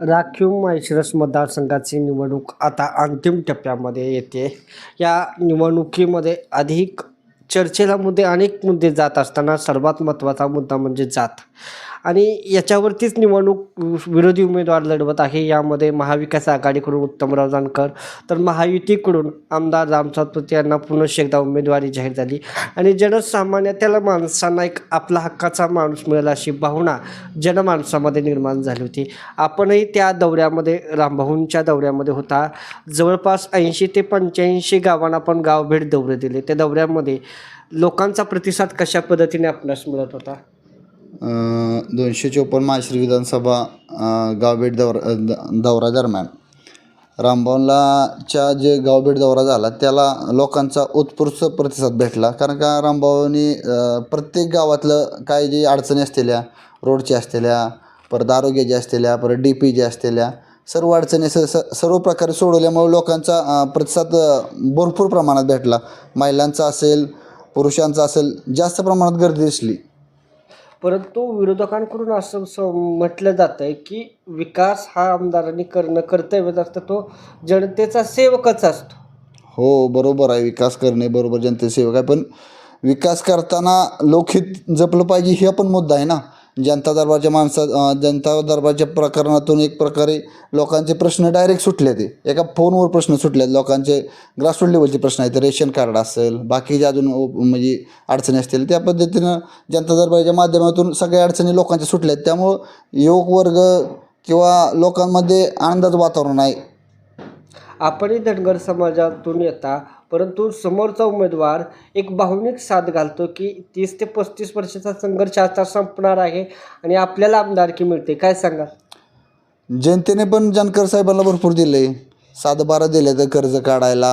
राखीव माळशिरस मतदारसंघाची निवडणूक आता अंतिम टप्प्यामध्ये येते. या निवडणुकीमध्ये अधिक चर्चेला मुद्दे अनेक मुद्दे जात असताना सर्वात महत्त्वाचा मुद्दा म्हणजे जात. आणि याच्यावरतीच निवडणूक विरोधी उमेदवार लढवत आहे. यामध्ये महाविकास आघाडीकडून उत्तमराव जानकर तर महायुतीकडून आमदार राम पुते यांना पुनश्च एकदा उमेदवारी जाहीर झाली. आणि जनसामान्य त्याला माणसांना एक आपला हक्काचा माणूस मिळेल अशी भावना जनमानसामध्ये निर्माण झाली होती. आपणही त्या दौऱ्यामध्ये रामभाऊंच्या दौऱ्यामध्ये होता. जवळपास ऐंशी ते पंच्याऐंशी गावांना आपण गावभेट दौरे दिले. त्या दौऱ्यामध्ये लोकांचा प्रतिसाद कशा पद्धतीने आपणास मिळत होता? दोनशे चोपन्न माश्री विधानसभा गावभेट दौरा द- दौरा दरम्यान. रामभाऊलाच्या जे गावभेट दौरा झाला त्याला लोकांचा उत्स्फूर्त प्रतिसाद भेटला. कारण का रामभाऊनी प्रत्येक गावातलं काही जी अडचणी असलेल्या रोडच्या असलेल्या परत आरोग्याची असलेल्या परत डी पी जी असलेल्या सर्व अडचणी स स सर्व प्रकारे सोडवल्यामुळे लोकांचा प्रतिसाद भरपूर प्रमाणात भेटला. महिलांचा असेल पुरुषांचा असेल जास्त प्रमाणात गर्दी दिसली. परंतु विरोधकांकडून असं स म्हटलं जातं आहे की विकास हा आमदारांनी करणं कर्तव्यच असतं तो जनतेचा सेवकच असतो. हो बरोबर आहे. विकास करणे बरोबर जनतेसेवक आहे. पण विकास करताना लोकहित जपलं पाहिजे हे पण मुद्दा आहे ना. जनता दरबारच्या माणसा जनता दरबारच्या प्रकरणातून एक प्रकारे लोकांचे प्रश्न डायरेक्ट सुटले ते. एका फोनवर प्रश्न सुटले लोकांचे ग्रासरूट लेवलचे प्रश्न आहेत. रेशन कार्ड असेल बाकीचे अजून म्हणजे अडचणी असतील त्या पद्धतीनं जनता दरबारच्या माध्यमातून सगळ्या अडचणी लोकांच्या सुटल्या आहेत त्यामुळं युवक वर्ग किंवा लोकांमध्ये आनंदाचं वातावरण आहे. आपणही धनगर समाजातून येता परंतु समोरचा उमेदवार एक भावनिक साथ घालतो की तीस ते पस्तीस वर्षाचा संघर्ष आता संपणार आहे आणि आपल्याला आमदारकी मिळते. काय सांगा जनतेने पण जानकर साहेबांना भरपूर दिले. सात बारा दिले तर कर्ज काढायला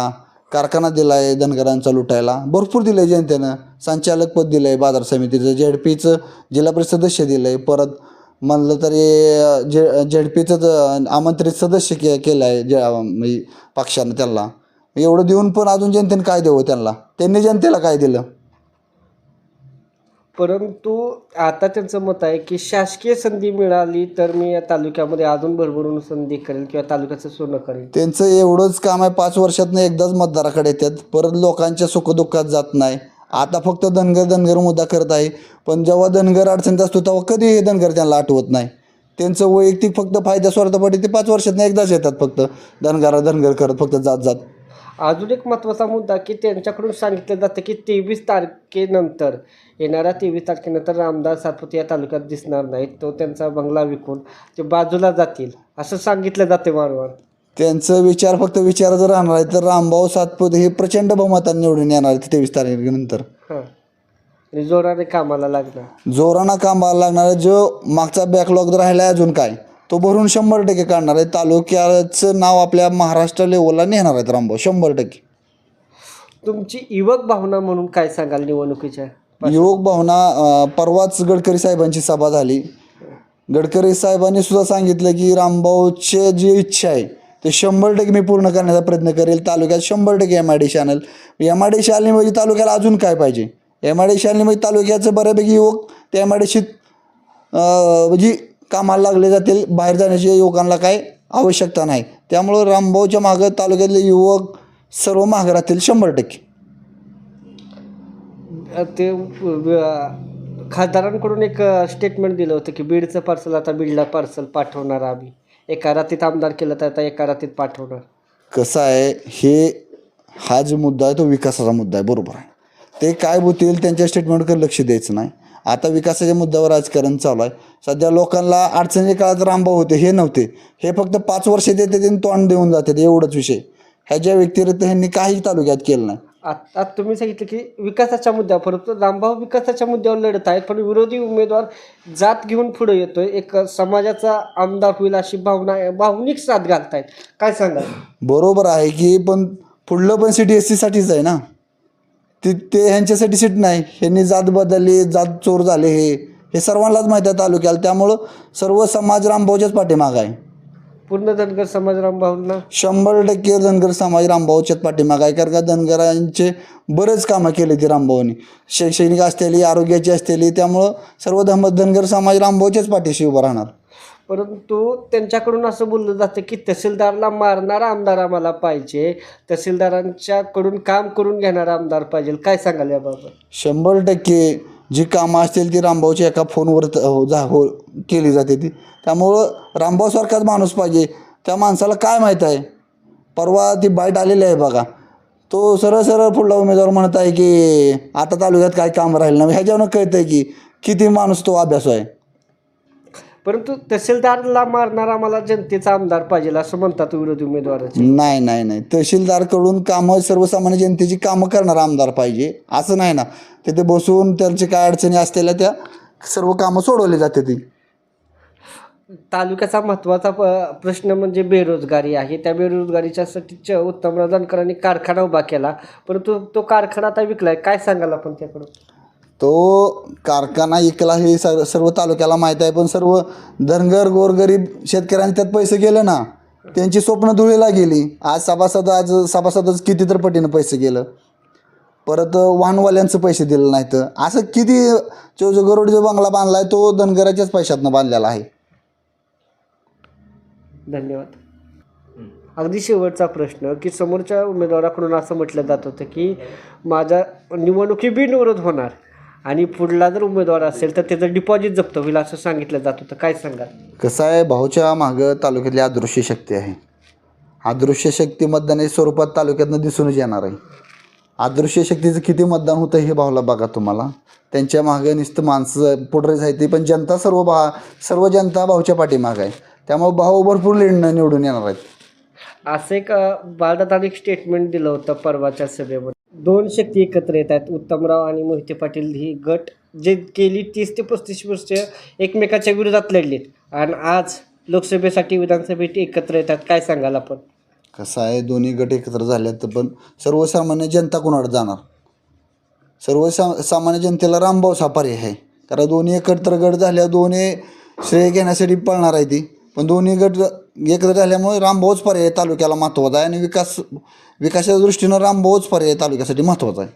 कारखाना दिला आहे धनगरांचा लुटायला. भरपूर दिलं आहे जनतेनं. संचालक पद दिलं आहे बाजार समितीचं. झेड पीचं जिल्हा परिषद सदस्य दिलं आहे परत म्हणलं तरी जे झेड पीचं आमंत्रित सदस्य के केलं आहे जे म्हणजे पक्षानं त्याला एवढं देऊन पण अजून जनतेने काय देऊ त्यांना? त्यांनी जनतेला काय दिलं? परंतु आता त्यांचं मत आहे की शासकीय संधी मिळाली तर मी या तालुक्यामध्ये अजून भरभरून संधी करेल किंवा तालुक्याचं सोनं करेल. त्यांचं एवढंच काम आहे पाच वर्षातनं एकदाच मतदाराकडे येतात. परत लोकांच्या सुखदुःखात जात नाही. आता फक्त धनगर धनगर मुद्दा करत आहे. पण जेव्हा धनगर अडचणीत असतो तेव्हा कधी हे धनगर त्यांना आठवत नाही. त्यांचं वैयक्तिक फक्त फायद्या स्वार्थासाठी ते पाच वर्षातनं एकदाच येतात फक्त. धनगरा धनगर करत फक्त जात जात अजून एक महत्त्वाचा मुद्दा की त्यांच्याकडून सांगितलं जातं की तेवीस तारखेनंतर येणाऱ्या तेवीस तारखेनंतर रामदास सातपुते या तालुक्यात दिसणार नाहीत. तो त्यांचा बंगला विकून ते बाजूला जातील. असं सांगितलं जाते वारंवार. त्यांचं विचार फक्त विचाराचं राहणार आहे. तर रामभाऊ सातपुते हे प्रचंड बहुमताने निवडून येणार आहेत तेवीस तारखेनंतर. हां. आणि जोराने कामाला लागणार. जोरानं कामाला लागणारा जो मागचा बॅकलॉग राहिला आहे अजून काय? तो भरून शंभर टक्के काढणार आहे. तालुक्याचं नाव आपल्या महाराष्ट्र लेवलला नेणार आहेत रामभाऊ शंभर टक्के. तुमची युवक भावना म्हणून काय सांगाल निवडणुकीच्या? युवक भावना अं, परवाच गडकरी साहेबांची सभा झाली. गडकरी साहेबांनी सुद्धा सांगितलं की रामभाऊचे जी इच्छा आहे ते शंभर टक्के मी पूर्ण करण्याचा प्रयत्न करेल. तालुक्यात शंभर टक्के एम आय डी आणेल एम आय डी म्हणजे तालुक्याला अजून काय पाहिजे? एम आय डी म्हणजे तालुक्याचं बऱ्यापैकी युवक त्या एम आय डी म्हणजे कामाला लागले जातील बाहेर जाण्याची युवकांना काय आवश्यकता नाही. त्यामुळं रामभाऊच्या मागं तालुक्यातले युवक सर्व मागं राहतील शंभर टक्के. ते अ, खासदारांकडून एक स्टेटमेंट दिलं होतं की बीडचं पार्सल आता बीडला पार्सल पाठवणार आम्ही. एका रात्रीत आमदार केलं तर आता एका रात्रीत पाठवणार. कसं आहे हे हा जो मुद्दा आहे तो विकासाचा मुद्दा आहे बरोबर आहे. ते काय बोलतील त्यांच्या स्टेटमेंटकडे लक्ष द्यायचं नाही. आता विकासाच्या मुद्द्यावर राजकारण चालू आहे. सध्या लोकांना अडचणीच्या काळात रामभाऊ होते हे नव्हते. हे फक्त पाच वर्ष देते तोंड देऊन जाते एवढंच विषय. ह्याच्या व्यतिरिक्त ह्यांनी काही तालुक्यात केलं नाही. आता तुम्ही सांगितलं की विकासाच्या मुद्द्यावर परंतु रामभाऊ विकासाच्या मुद्द्यावर लढत आहेत पण विरोधी उमेदवार जात घेऊन पुढे येतोय. एक समाजाचा आमदार होईल अशी भावना भावनिक साथ घालतायत. काय सांगा बरोबर आहे की पण पुढलं पण सिटी एस सीसाठीच आहे ना? ते ते ह्यांच्यासाठी सीट नाही. ह्यांनी जात बदलली जात चोर झाले हे. हे सर्वांनाच माहीत आहे तालुक्याला. त्यामुळं सर्व समाज रामभाऊच्याच पाठीमाग आहे. पूर्ण धनगर समाज रामभाऊंना? शंभर टक्के धनगर समाज रामभाऊच्याच पाठीमाग आहे. कारण का धनगरांचे बरेच कामं केली ती रामभाऊनी. शैक्षणिक असलेली आरोग्याची असलेली त्यामुळं सर्व धम धनगर समाज रामभाऊच्याच पाठीशी उभा राहणार. परंतु त्यांच्याकडून असं बोललं जातं की तहसीलदारला मारणारा आमदार आम्हाला पाहिजे. तहसीलदारांच्याकडून काम करून घेणारा आमदार पाहिजे. काय सांगाल याबाबत? शंभर टक्के जी कामं असतील ती रामभाऊच्या एका फोनवर त- हो जा हो केली जाते ती. त्यामुळं रामभाऊसारखाच माणूस पाहिजे. त्या माणसाला काय माहीत आहे? परवा ती बाईट आलेली आहे बघा. तो सरळ सरळ पुढला उमेदवार म्हणत आहे की आता तालुक्यात काय काम राहिलं नाही. ह्याच्यावरून कळतं आहे की किती माणूस तो अभ्यास आहे. परंतु तहसीलदारला मारणारा आम्हाला जनतेचा आमदार पाहिजे असं म्हणतात विरोधी उमेदवाराचे. नाही नाही नाही. तहसीलदारकडून कामं सर्वसामान्य जनतेची कामं करणारा आमदार पाहिजे. असं नाही ना. तिथे बसून त्यांची काय अडचणी असलेल्या त्या सर्व कामं सोडवली जाते ती. तालुक्याचा महत्त्वाचा प्रश्न म्हणजे बेरोजगारी आहे. त्या बेरोजगारीच्यासाठी जानकरांनी कारखाना उभा केला. परंतु तो कारखाना आता विकलाय. काय सांगाल आपण त्याकडून? तो कारखाना इकला हे सर सर्व तालुक्याला माहीत आहे पण सर्व धनगर गोरगरीब शेतकऱ्यांनी त्यात पैसे गेले ना. त्यांची स्वप्न धुळीला गेली. आज सभासद आज सभासदच किती तर पटीनं पैसे गेलं. परत वाहनवाल्यांचं पैसे दिलं नाहीत. असं किती जो जो गरुड जो बंगला बांधला आहे तो धनगराच्याच पैशातनं बांधलेला आहे. धन्यवाद. अगदी शेवटचा प्रश्न की समोरच्या उमेदवाराकडून असं म्हटलं जात होतं की माझ्या निवडणुकी बिनविरोध होणार. आणि पुढला जर उमेदवार असेल तर त्याचं डिपॉझिट जप्त होईल असं सांगितलं जात होतं. काय सांगाल? कसं आहे भाऊच्या मागं तालुक्यातली अदृश्य शक्ती आहे. अदृश्य शक्ती मतदानाच्या स्वरूपात तालुक्यातनं दिसूनच येणार आहे. अदृश्य शक्तीचं किती मतदान होतं हे भाऊला बघा तुम्हाला. त्यांच्या मागं नुसतं माणसं पुढरेच आहे ती पण जनता सर्व भा सर्व जनता भाऊच्या पाठीमागं आहे. त्यामुळे भाऊ भरपूर लीडनं निवडून येणार आहेत. असं एक बालदादाने एक स्टेटमेंट दिलं होतं परवाच्या सभेमध्ये. दोन शक्ती एकत्र येत आहेत उत्तमराव आणि मोहिते पाटील ही गट जे गेली तीस ते पस्तीस वर्ष एकमेकाच्या विरोधात लढलेत. आणि आज लोकसभेसाठी विधानसभेत एकत्र येतात. काय सांगाल आपण? कसं आहे दोन्ही गट एकत्र झाले तर पण सर्वसामान्य जनता कोणाकडे जाणार? सर्वसा सामान्य जनतेला रामभाऊ सापारी आहे. कारण दोन्ही एकत्र गट झाल्या दोन्ही श्रेय घेण्यासाठी पळणार आहे ती. पण दोन्ही गट एकत्र झाल्यामुळे रामभाऊच पर्याय तालुक्याला महत्त्वाचा आहे आणि विकास विकासाच्या दृष्टीनं रामभाऊच पर्याय तालुक्यासाठी महत्त्वाचा आहे.